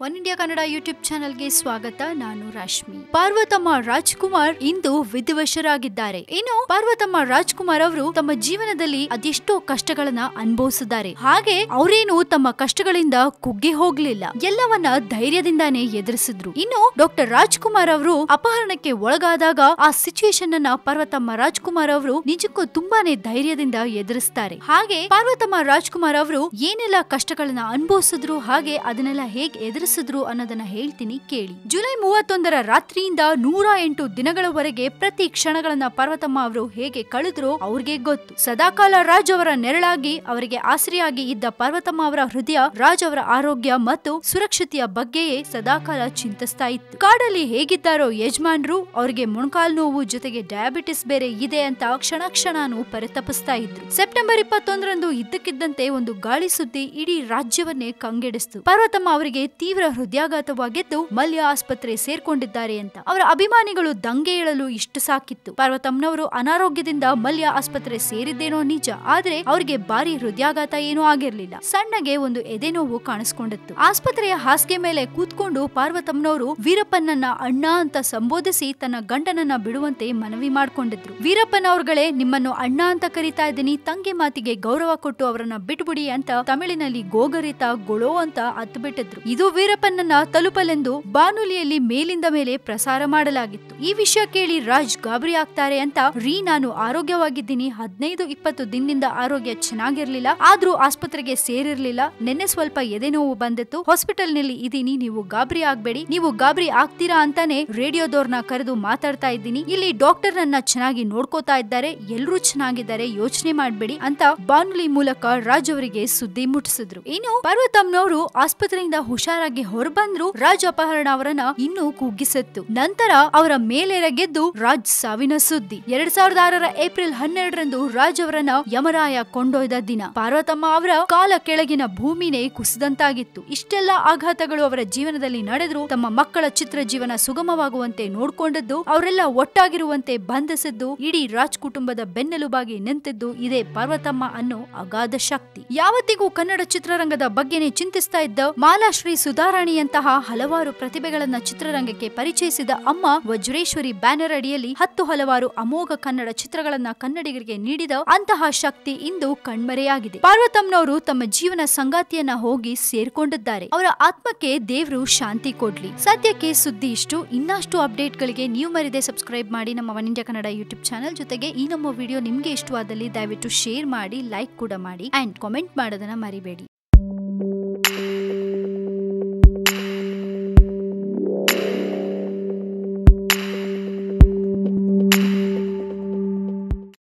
One India Kannada YouTube ಚಾನೆಲ್ಗೆ ಸ್ವಾಗತ. ನಾನು ರಾಶ್ಮಿ. ಪಾರ್ವತಮ್ಮ ರಾಜ್ಕುಮಾರ್ ಇಂದು ವಿಧಿವಶರಾಗಿದ್ದಾರೆ. ಇನ್ನು ಪಾರ್ವತಮ್ಮ ರಾಜ್ಕುಮಾರ್ ಅವರು ತಮ್ಮ ಜೀವನದಲ್ಲಿ ಅದೆಷ್ಟೋ ಕಷ್ಟಗಳನ್ನ ಅನುಭವಿಸಿದ್ದಾರೆ. ಹಾಗೆ ಅವರೇನು ತಮ್ಮ ಕಷ್ಟಗಳಿಂದ ಕುಗ್ಗಿ ಹೋಗ್ಲಿಲ್ಲ. ಎಲ್ಲವನ್ನ ಧೈರ್ಯದಿಂದಾನೇ ಎದುರಿಸಿದ್ರು. ಇನ್ನು ಡಾಕ್ಟರ್ ರಾಜ್ಕುಮಾರ್ ಅವರು ಅಪಹರಣಕ್ಕೆ ಒಳಗಾದಾಗ ಆ ಸಿಚುಯೇಷನ್ ಅನ್ನ ಪಾರ್ವತಮ್ಮ ರಾಜ್ಕುಮಾರ್ ಅವರು ನಿಜಕ್ಕೂ ತುಂಬಾನೇ ಧೈರ್ಯದಿಂದ ಎದುರಿಸ್ತಾರೆ. ಹಾಗೆ ಪಾರ್ವತಮ್ಮ ರಾಜ್ಕುಮಾರ್ ಅವರು ಏನೆಲ್ಲ ಕಷ್ಟಗಳನ್ನ ಅನುಭವಿಸಿದ್ರು, ಹಾಗೆ ಅದನ್ನೆಲ್ಲ ಹೇಗ್ ಎದುರಿಸಿದ್ರು ಅನ್ನೋದನ್ನ ಹೇಳ್ತೀನಿ, ಕೇಳಿ. ಜುಲೈ ಮೂವತ್ತೊಂದರ ರಾತ್ರಿಯಿಂದ ನೂರ ಎಂಟು ದಿನಗಳವರೆಗೆ ಪ್ರತಿ ಕ್ಷಣಗಳನ್ನ ಪಾರ್ವತಮ್ಮ ಅವರು ಹೇಗೆ ಕಳೆದ್ರು ಅವ್ರಿಗೆ ಗೊತ್ತು. ಸದಾಕಾಲ ರಾಜ್ ಅವರ ನೆರಳಾಗಿ, ಅವರಿಗೆ ಆಸರೆಯಾಗಿ ಇದ್ದ ಪಾರ್ವತಮ್ಮ ಅವರ ಹೃದಯ ರಾಜ್ ಅವರ ಆರೋಗ್ಯ ಮತ್ತು ಸುರಕ್ಷತೆಯ ಬಗ್ಗೆಯೇ ಸದಾಕಾಲ ಚಿಂತಿಸ್ತಾ ಇತ್ತು. ಕಾಡಲ್ಲಿ ಹೇಗಿದ್ದಾರೋ ಯಜಮಾನ್ರು, ಅವರಿಗೆ ಮೊಣಕಾಲ್ ನೋವು ಜೊತೆಗೆ ಡಯಾಬಿಟಿಸ್ ಬೇರೆ ಇದೆ ಅಂತ ಕ್ಷಣ ಕ್ಷಣನೂ ಪರಿತಪಿಸ್ತಾ ಇದ್ರು. ಸೆಪ್ಟೆಂಬರ್ ಇಪ್ಪತ್ತೊಂದರಂದು ಇದ್ದಕ್ಕಿದ್ದಂತೆ ಒಂದು ಗಾಳಿ ಸುದ್ದಿ ಇಡೀ ರಾಜ್ಯವನ್ನೇ ಕಂಗೆಡಿಸ್ತು. ಪಾರ್ವತಮ್ಮ ಅವರಿಗೆ ತೀವ್ರ ಹೃದಯಾಘಾತವಾಗಿದ್ದು ಮಲ್ಯ ಆಸ್ಪತ್ರೆ ಸೇರ್ಕೊಂಡಿದ್ದಾರೆ ಅಂತ. ಅವರ ಅಭಿಮಾನಿಗಳು ದಂಗೆ ಏಳಲು ಇಷ್ಟು ಸಾಕಿತ್ತು. ಪಾರ್ವತಮ್ಮನವರು ಅನಾರೋಗ್ಯದಿಂದ ಮಲ್ಯ ಆಸ್ಪತ್ರೆ ಸೇರಿದ್ದೇನೋ ನಿಜ, ಆದ್ರೆ ಅವರಿಗೆ ಭಾರಿ ಹೃದಯಾಘಾತ ಏನೂ ಆಗಿರ್ಲಿಲ್ಲ. ಸಣ್ಣಗೆ ಒಂದು ಎದೆನೋವು ಕಾಣಿಸ್ಕೊಂಡಿತ್ತು. ಆಸ್ಪತ್ರೆಯ ಹಾಸಿಗೆ ಮೇಲೆ ಕೂತ್ಕೊಂಡು ಪಾರ್ವತಮ್ಮನವರು ವೀರಪ್ಪನನ್ನ ಅಣ್ಣ ಅಂತ ಸಂಬೋಧಿಸಿ ತನ್ನ ಗಂಡನನ್ನ ಬಿಡುವಂತೆ ಮನವಿ ಮಾಡಿಕೊಂಡಿದ್ರು. ವೀರಪ್ಪನ ಅವ್ರಗಳೇ, ನಿಮ್ಮನ್ನು ಅಣ್ಣ ಅಂತ ಕರಿತಾ ಇದ್ದೀನಿ, ತಂಗಿ ಮಾತಿಗೆ ಗೌರವ ಕೊಟ್ಟು ಅವರನ್ನ ಬಿಟ್ಬಿಡಿ ಅಂತ ತಮಿಳಿನಲ್ಲಿ ಗೋಗರಿತ, ಗೊಳೋ ಅಂತ ಅತ್ ಇದು ವೀರಪ್ಪನನ್ನ ತಲುಪಲೆಂದು ಬಾನುಲಿಯಲ್ಲಿ ಮೇಲಿಂದ ಮೇಲೆ ಪ್ರಸಾರ ಮಾಡಲಾಗಿತ್ತು. ಈ ವಿಷಯ ಕೇಳಿ ರಾಜ್ ಗಾಬರಿ ಆಗ್ತಾರೆ ಅಂತ ರೀ ನಾನು ಆರೋಗ್ಯವಾಗಿದ್ದೀನಿ. ಹದಿನೈದು, ಇಪ್ಪತ್ತು ದಿನದಿಂದ ಆರೋಗ್ಯ ಚೆನ್ನಾಗಿರ್ಲಿಲ್ಲ. ಆದ್ರೂ ಆಸ್ಪತ್ರೆಗೆ ಸೇರಿರ್ಲಿಲ್ಲ. ನಿನ್ನೆ ಸ್ವಲ್ಪ ಎದೆ ನೋವು ಬಂದಿತ್ತು. ಹಾಸ್ಪಿಟಲ್ನಲ್ಲಿ ಇದೀನಿ. ನೀವು ಗಾಬರಿ ಆಗ್ಬೇಡಿ. ನೀವು ಗಾಬರಿ ಆಗ್ತೀರಾ ಅಂತಾನೆ ರೇಡಿಯೋದವ್ರನ್ನ ಕರೆದು ಮಾತಾಡ್ತಾ ಇದ್ದೀನಿ. ಇಲ್ಲಿ ಡಾಕ್ಟರ್ ನನ್ನ ಚೆನ್ನಾಗಿ ನೋಡ್ಕೋತಾ ಇದ್ದಾರೆ. ಎಲ್ರೂ ಚೆನ್ನಾಗಿದ್ದಾರೆ. ಯೋಚನೆ ಮಾಡ್ಬೇಡಿ ಅಂತ ಬಾನುಲಿ ಮೂಲಕ ರಾಜ್ ಅವರಿಗೆ ಸುದ್ದಿ ಮುಟ್ಟಿಸಿದ್ರು. ಇನ್ನು ಪರ್ವತಮ್ನವರು ಆಸ್ಪತ್ರೆಯಿಂದ ಹುಷಾರಾಗಿ ಹೊರಬಂದ್ರು ರಾಜ್ ಅಪಹರಣ ಅವರನ್ನ ಇನ್ನೂ ಕುಗ್ಗಿಸಿತ್ತು. ನಂತರ ಅವರ ಮೇಲೆರಗೆದ್ದು ರಾಜ್ ಸಾವಿನ ಸುದ್ದಿ. ಎರಡ್ ಸಾವಿರದ ಆರರ ಏಪ್ರಿಲ್ ಹನ್ನೆರಡರಂದು ರಾಜ್ ಅವರನ್ನ ಯಮರಾಯ ಕೊಂಡೊಯ್ದ ದಿನ. ಪಾರ್ವತಮ್ಮ ಅವರ ಕಾಲ ಕೆಳಗಿನ ಭೂಮಿನೇ ಕುಸಿದಂತಾಗಿತ್ತು. ಇಷ್ಟೆಲ್ಲ ಆಘಾತಗಳು ಅವರ ಜೀವನದಲ್ಲಿ ನಡೆದ್ರು, ತಮ್ಮ ಮಕ್ಕಳ ಚಿತ್ರ ಜೀವನ ಸುಗಮವಾಗುವಂತೆ ನೋಡ್ಕೊಂಡದ್ದು, ಅವರೆಲ್ಲ ಒಟ್ಟಾಗಿರುವಂತೆ ಬಂಧಿಸಿದ್ದು, ಇಡೀ ರಾಜ್ ಕುಟುಂಬದ ಬೆನ್ನೆಲುಬಾಗಿ ನಿಂತಿದ್ದು ಇದೇ ಪಾರ್ವತಮ್ಮ ಅನ್ನೋ ಅಗಾಧ ಶಕ್ತಿ. ಯಾವತ್ತಿಗೂ ಕನ್ನಡ ಚಿತ್ರರಂಗದ ಬಗ್ಗೆನೇ ಚಿಂತಿಸ್ತಾ ಇದ್ದ ಮಾಲಾಶ್ರೀ ಸುಧಾರಾಣಿಯಂತಹ ಹಲವಾರು ಪ್ರತಿಭೆಗಳನ್ನ ಚಿತ್ರರಂಗಕ್ಕೆ ಪರಿಚಯಿಸಿದ ಅಮ್ಮ ವಜ್ರೇಶ್ವರಿ ಬ್ಯಾನರ್ ಅಡಿಯಲ್ಲಿ ಹತ್ತು ಹಲವಾರು ಅಮೋಘ ಕನ್ನಡ ಚಿತ್ರಗಳನ್ನ ಕನ್ನಡಿಗರಿಗೆ ನೀಡಿದ ಅಂತಹ ಶಕ್ತಿ ಇಂದು ಕಣ್ಮರೆಯಾಗಿದೆ. ಪಾರ್ವತಮ್ಮನವರು ತಮ್ಮ ಜೀವನ ಸಂಗಾತಿಯನ್ನ ಹೋಗಿ ಸೇರ್ಕೊಂಡಿದ್ದಾರೆ. ಅವರ ಆತ್ಮಕ್ಕೆ ದೇವ್ರು ಶಾಂತಿ ಕೊಡ್ಲಿ. ಸದ್ಯಕ್ಕೆ ಸುದ್ದಿ ಇಷ್ಟು. ಇನ್ನಷ್ಟು ಅಪ್ಡೇಟ್ಗಳಿಗೆ ನೀವು ಮರಿದೆ ಸಬ್ಸ್ಕ್ರೈಬ್ ಮಾಡಿ ನಮ್ಮ One India Kannada YouTube channel ಜೊತೆಗೆ ಈ ನಮ್ಮ ವಿಡಿಯೋ ನಿಮ್ಗೆ ಇಷ್ಟವಾದಲ್ಲಿ ದಯವಿಟ್ಟು ಶೇರ್ ಮಾಡಿ, ಲೈಕ್ ಕೂಡ ಮಾಡಿ, ಅಂಡ್ ಕಾಮೆಂಟ್ ಮಾಡೋದನ್ನ ಮರಿಬೇಡಿ.